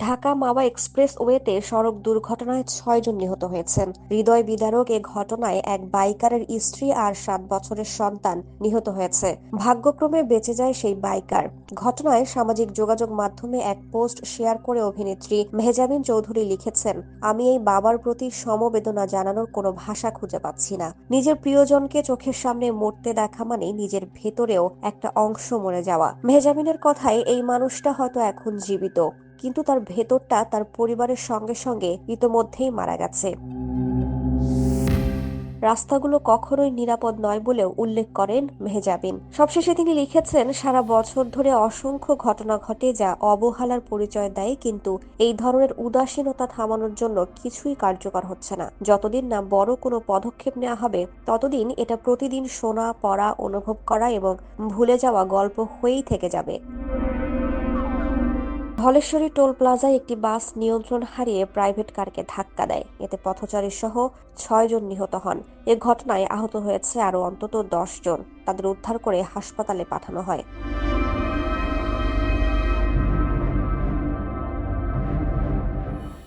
ঢাকা মাওয়া express ওয়েতে সড়ক দুর্ঘটনায় ছয়জন নিহত হয়েছেন। হৃদয় বিদারক এ ঘটনায় এক বাইকারের স্ত্রী আর সাত বছরের সন্তান নিহত হয়েছে। ভাগ্যক্রমে বেঁচে যায় সেই বাইকার। ঘটনায় সামাজিক যোগাযোগ মাধ্যমে এক পোস্ট শেয়ার করে অভিনেত্রী মেহজাবিন চৌধুরী লিখেছেন, আমি এই বাবার প্রতি সমবেদনা জানানোর কোনো ভাষা খুঁজে পাচ্ছি না। নিজের প্রিয়জনকে চোখের সামনে মরতে দেখা মানে নিজের ভেতরেও একটা অংশ মরে যাওয়া। মেহজাবিনের কথায়, এই মানুষটা হয়তো এখন জীবিত। কিন্তু তার ভেতরটা তার পরিবারের সঙ্গে সঙ্গে ইতোমধ্যেই মারা গেছে। রাস্তাগুলো কখনোই নিরাপদ নয় বলেও উল্লেখ করেন মেহজাবিন। সবশেষে তিনি লিখেছেন, সারা বছর ধরে অসংখ্য ঘটনা ঘটে যা অবহেলার পরিচয় দেয়, কিন্তু এই ধরনের উদাসীনতা থামানোর জন্য কিছুই কার্যকর হচ্ছে না। যতদিন না বড় কোনো পদক্ষেপ নেওয়া হবে, ততদিন এটা প্রতিদিন শোনা, পড়া, অনুভব করা এবং ভুলে যাওয়া গল্প হয়েই থেকে যাবে। ধলেশ্বরী টোল প্লাজায় একটি বাস নিয়ন্ত্রণ হারিয়ে প্রাইভেট কারকে ধাক্কা দেয়। এতে পথচারী সহ ছয়জন নিহত হন। এ ঘটনায় আহত হয়েছে আরও অন্তত জন। তাদের উদ্ধার করে হাসপাতালে পাঠানো হয়।